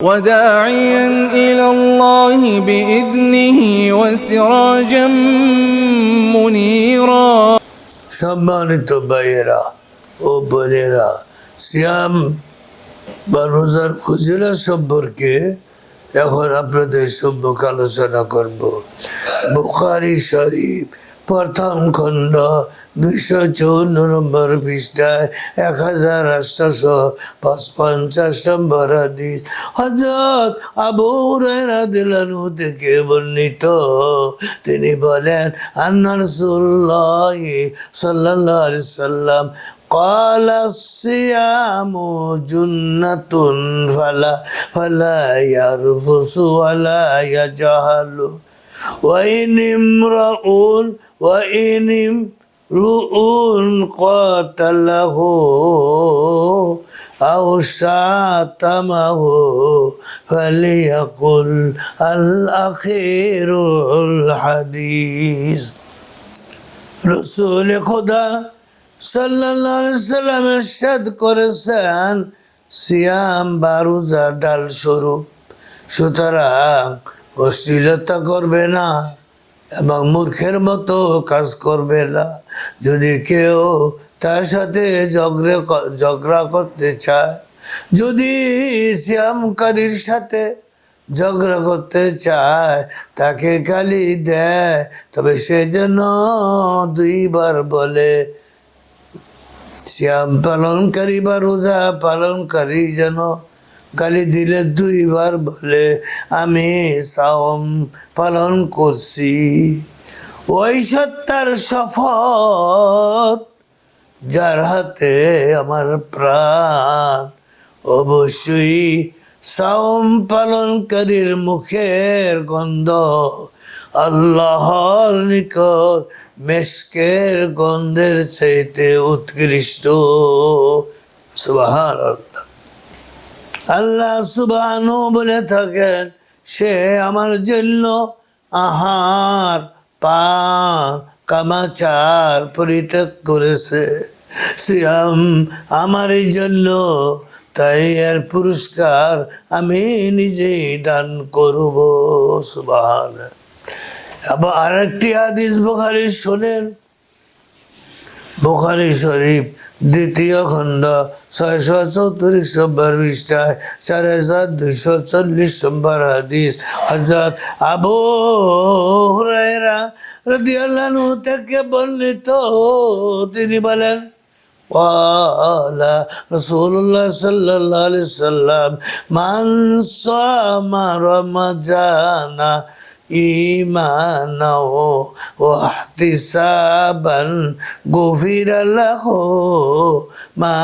وداعيا إلى الله بإذنه وسراجا منيرا সম্মানিত ভাইয়েরা ও বোনেরা সিয়াম বা রোজার ফজিলা সম্পর্কে এখন আপনাদের সম্মুখ আলোচনা করব বুখারি শরীফ প্রথম খণ্ড দুইশো চৌন্ন নম্বর পৃষ্ঠায় এক হাজার আটশোশো পঞ্চাশ নম্বর হাদিস হজরত আবু হুরায়রা দিলানু থেকে বর্ণিত তিনি বলেন আন্না রাসূলুল্লাহ সাল্লাল্লাহু আলাইহি সাল্লাম قال الصيام جنة فلا فلا يرفس ولا يجهل وإن امرؤ وإن امرؤ قاتله أو شاتمه فليقل الأخير الحديث রসুল খোদা সাল্লাল্লাহু আলাইহি সাল্লাম ইরশাদ করেছেন সিয়াম বা রোজা ডাল স্বরূপ সুতরাং অশ্লীলতা করবে না এবং মূর্খের মতো কাজ করবে না। যদি কেউ তার সাথে ঝগড়ে ঝগড়া করতে চায়, যদি শ্যামকারীর সাথে ঝগড়া করতে চায়, তাকে গালি দেয়, তবে সে যেন দুইবার বলে, শ্যাম পালনকারী বা রোজা পালনকারী যেন গালি দিলে দুইবার বলে, আমি সাওম পালন করছি। ওই সত্তার শপথ যার হাতে আমার প্রাণ। অবশ্যই সাওম পালনকারীর মুখের গন্ধ আল্লাহর নিকট মেশকের গন্ধের চাইতে উৎকৃষ্ট। সুবাহান আল্লাহ সুবাহানু বলে থাকেন, সে আমার জন্য আহার, পা, কামাচার পরিত্যাগ করেছে। আমার এই জন্য, তাই এর পুরস্কার আমি নিজেই দান করব সুবাহান আবার আরেকটি হাদিস বোখারি শোনেন, বোখারি শরীফ দ্বিতীয় খণ্ড ছয়শো চৌত্রিশ নম্বর পৃষ্ঠায় চার হাজার দুইশো চল্লিশ নম্বর হাদিস হজরত আবু হুরায়রা রাদিয়াল্লাহু থেকে বর্ণিত তিনি বলেন قال رسول الله صلى الله عليه وسلم من صام رمضان إيمانا واحتسابا غفر له ما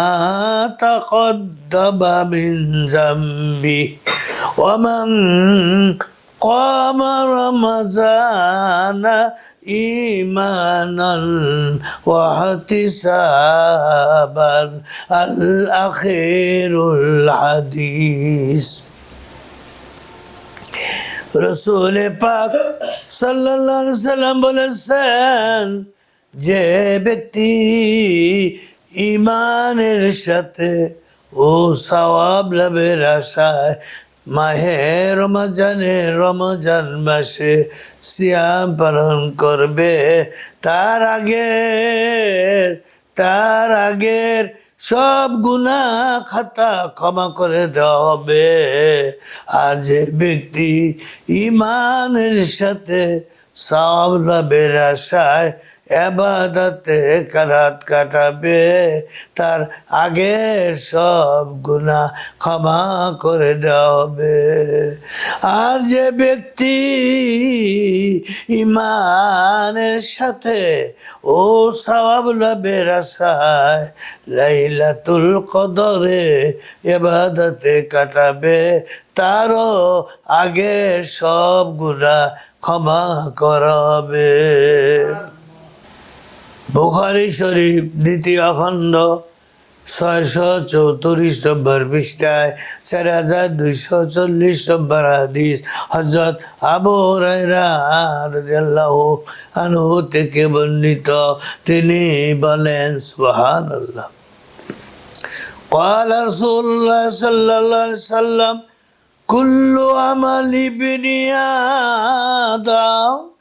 تقدم من ذنبه ومن قام رمضان إيمانا واحتسابا الأخير الحديث রসুল পাক সাল্লাম বলেছেন, যে ব্যক্তি ইমানের সাথে ও সওয়াব লাভের আশায় মাহে রমজানে রমজান মাসে সিয়াম পালন করবে, তার আগের তার আগের সব গুণা খাতা ক্ষমা করে দেওয়া হবে। আর যে ব্যক্তি ইমানের সাথে সব এবাদাতে কারাত কাটাবে। তার আগের সব গুণা ক্ষমা করে দেওয়া হবে। আর যে ব্যক্তি ইমানের সাথে ও সওয়াব লাভের আশায় লাইলাতুল কদরে এবাদতে কাটাবে, তারও আগে সব গুণা ক্ষমা করাবে বুখারি শরীফ দ্বিতীয় খণ্ড ছয়শো চৌত্রিশ নম্বর পৃষ্ঠায় চার হাজার দুইশো চল্লিশ নম্বর হাদিস হজরত আবু রাদিয়াল্লাহু আনহু থেকে বর্ণিত তিনি বলেন সুবহান আল্লাহ قال رسول الله صلى الله عليه وسلم কুল্লু আমালি বিনিয়াদাম آدم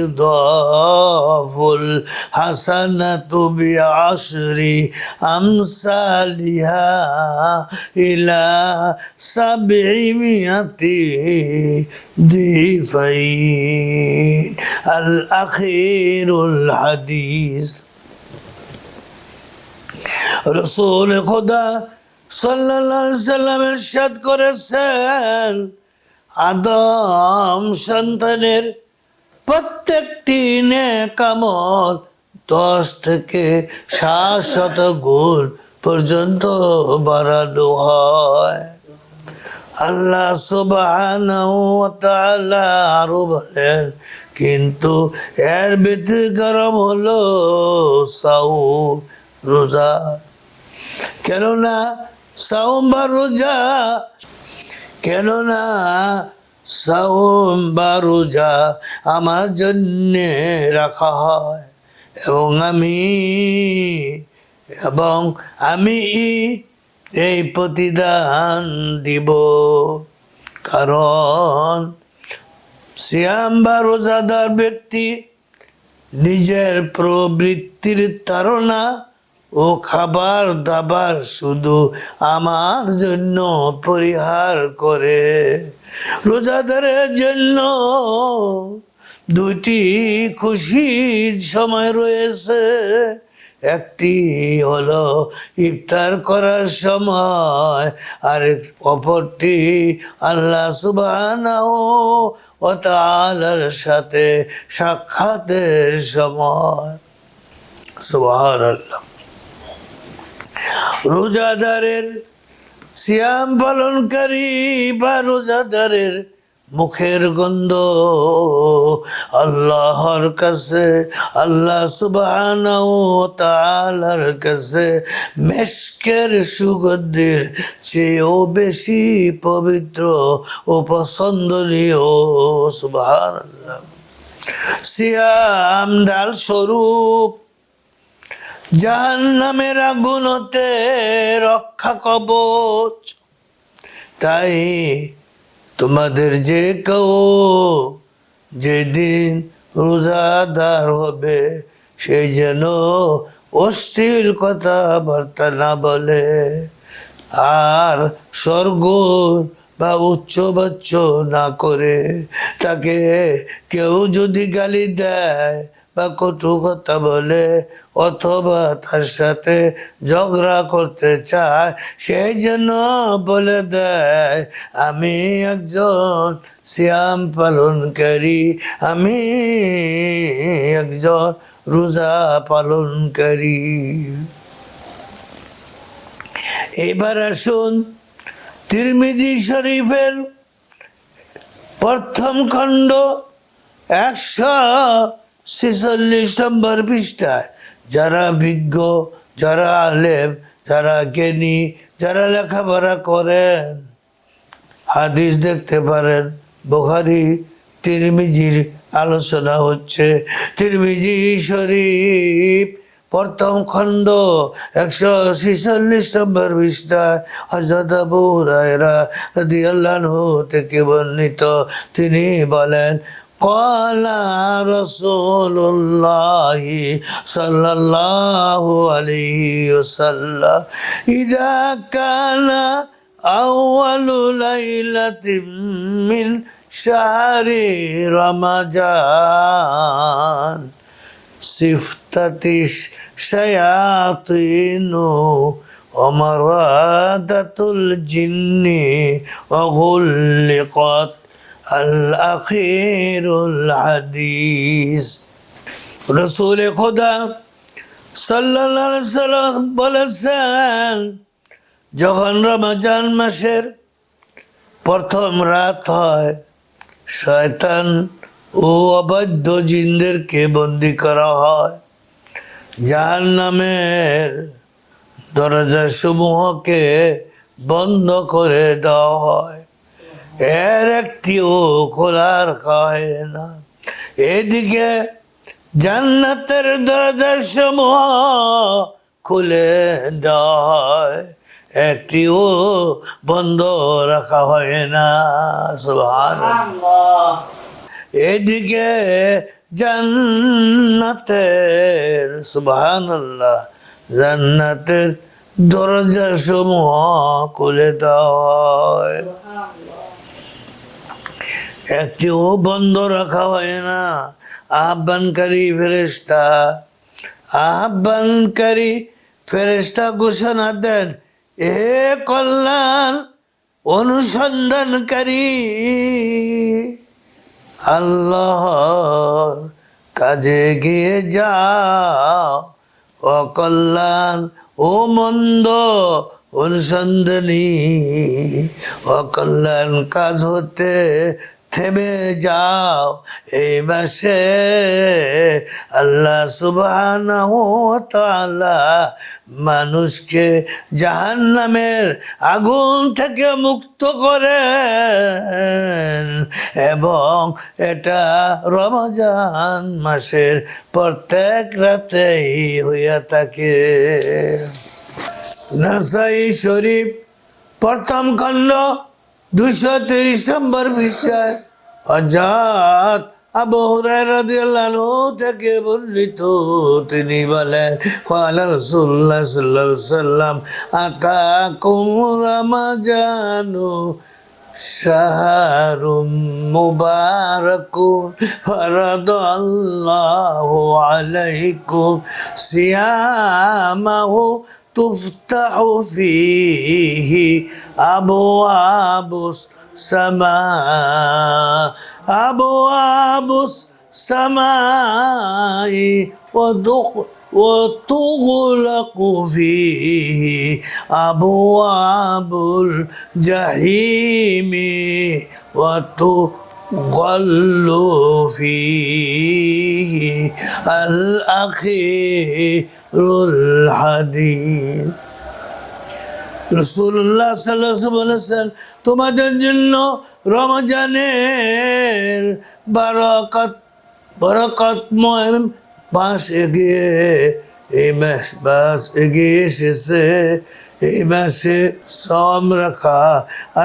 يضاف الحسنة بعشر أمثالها إلى سبعمائة ضيفين الأخير الحديث রসুল খোদা সাল্লাল্লাহু আলাইহি সাল্লাম ইরশাদ করেছেন আদম সন্তানের প্রত্যেকটি নেকামল দশ থেকে সাত শত গুণ পর্যন্ত বাড়ানো হয়। আল্লাহ সুবহানাহু ওয়া আরও বলেন, কিন্তু এর ব্যতিক্রম হলো সাউম, রোজা। কেননা সাউম বা রোজা কেননা সাউম বা রোজা আমার জন্যে রাখা হয় এবং আমি এবং আমি এই প্রতিদান দিব। কারণ শ্যাম বা রোজাদার ব্যক্তি নিজের প্রবৃত্তির তাড়না ও খাবার দাবার শুধু আমার জন্য পরিহার করে। রোজাদারের জন্য দুটি খুশির সময় রয়েছে। একটি হলো ইফতার করার সময়, আর অপরটি আল্লাহ সুবহানাহু ও তাআলার সাথে সাক্ষাতের সময়। সুবহানাল্লাহ। রোজাদারের সিয়াম পালনকারী বা রোজাদারের মুখের গন্ধ আল্লাহর কাছে, আল্লাহ তাআলার কাছে মেশকের সুগন্ধির চেয়েও বেশি পবিত্র ও পছন্দনীয়, সুবহানাল্লাহ। সিয়াম ডাল স্বরূপ জাহান নামের আগুনতে রক্ষা কবচ। তাই তোমাদের যে কেউ যেদিন রোজাদার হবে সেই যেন অশ্লীল কথাবার্তা না বলে। আর স্বর্গ বা উচ্চ বাচ্চ না করে তাকে কেউ যদি গালি দেয় বা কটু কথা বলে অথবা তার সাথে ঝগড়া করতে চায় সেই জন্য বলে দেয়, আমি একজন শ্যাম পালনকারী, আমি একজন রোজা পালনকারী। এবার আসুন তিরমিজি শরীফের প্রথম খণ্ড একশো ছেচল্লিশ নম্বর পৃষ্ঠায়। যারা বিজ্ঞ, যারা আলেম, যারা জ্ঞানী, যারা লেখাপড়া করেন, হাদিস দেখতে পারেন, বোখারি, তিরমিজির আলোচনা হচ্ছে। তিরমিজি শরীফ প্রথম খণ্ড একশো ছেচল্লিশ নম্বর পৃষ্ঠায় হজরত আবু হুরায়রা রাদিয়াল্লাহু থেকে বর্ণিত তিনি বলেন قال رسول الله صلى الله عليه وسلم إذا كان أول ليلة من شهر رمضان সিফতাতিস শায়াতিনু অমরাদাতুল জিন্নি অগুল্লিকত আল্লাখিরুল হাদিস। রসুল খোদা সাল্লাহ বলেছেন, যখন রমজান মাসের প্রথম রাত হয়, শয়তান ও অবাধ্য জিনদেরকে বন্দি করা হয়। জাহান নামের দরজা সমূহকে বন্ধ করে দেওয়া হয়। এর একটিও খোলার হয় না এদিকে জান্নাতের দরজা সমূহ খুলে দেওয়া হয়। একটিও বন্ধ রাখা হয় না। সুবহান এদিকে জান্নাতের, সুবহানাল্লাহ, জান্নাতের দরজা সমূহ খুলে দেওয়া একটিও বন্ধ রাখা হয় না। আহ্বানকারী ফেরেস্তা আহ্বানকারী ফেরেস্তা ঘোষণা দেন, এ কল্যাণ অনুসন্ধানকারী। আল্লাহর কাজে গিয়ে যাও। অকল্যাণ ও মন্দ অনুসন্ধানী। অকল্যাণ কাজ হতে থেমে যাও। এই মাসে আল্লাহ তাআলা মানুষকে জাহান্নামের আগুন থেকে মুক্ত করেন। এবং এটা রমজান মাসের প্রত্যেক রাতেই হইয়া থাকে। নাসাই শরীফ প্রথম খণ্ড দুশো তিরিশ নম্বর পৃষ্ঠায় অজাত আবু হুরায়রা রাদিয়াল্লাহু থেকে বর্ণিত তিনি বলেন قال رسول الله صلى الله عليه وسلم أتاكم رمضان شهر مبارك فرض الله عليكم صيامه تفتح فيه أبواب السماء أبواب السماء ودخل وتغلق فيه أبواب الجحيم وتغل فيه الأخير الحديث রসুল্লাহ সাল্লাহ বলেছেন তোমাদের জন্য রমজানের বারকত বরকতময় মাস এগিয়ে এই মাস মাস এগিয়ে এসেছে এই মাসে সম রাখা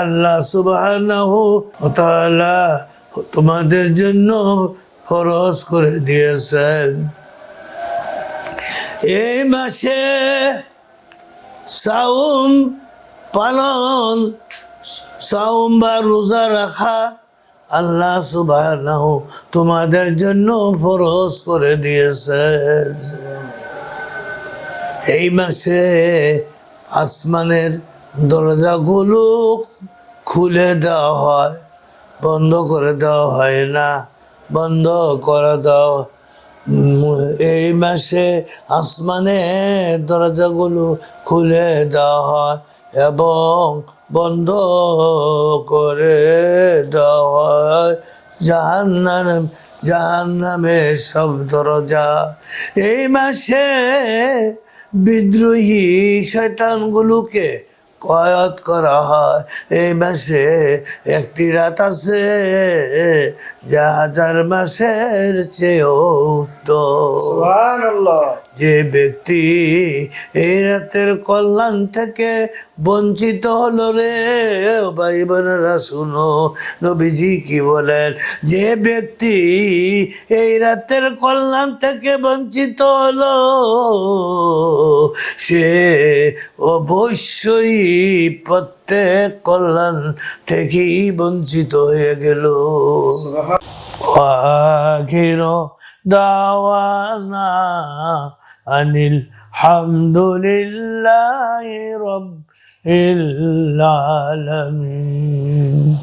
আল্লাহ তাআলা তোমাদের জন্য ফরজ করে দিয়েছেন এই মাসে সাউম পালন সাউম বা রোজা রাখা আল্লাহ সুবহানাহু তোমাদের জন্য ফরজ করে দিয়েছেন এই মাসে আসমানের দরজাগুলো খুলে দেওয়া হয় বন্ধ করে দেওয়া হয় না বন্ধ করে উম, এই মাসে আসমানের দরজাগুলো খুলে দেওয়া হয় এবং বন্ধ করে দেওয়া হয়। জাহান্নাম জাহান্নামের সব দরজা। এই মাসে বিদ্রোহী শয়তানগুলোকে কয়াত করা হয়। এই মাসে একটি রাত আছে যা হাজার মাসের চেয়েও উত্তম। যে ব্যক্তি এই রাতের কল্যাণ থেকে বঞ্চিত হলো রে ভাই বোনেরা শুনো নবীজি কি বলেন? যে ব্যক্তি এই রাতের কল্যাণ থেকে বঞ্চিত হলো সে অবশ্যই প্রত্যেক কল্যাণ থেকেই বঞ্চিত হয়ে গেল وآخر دعوانا أن الحمد لله رب العالمين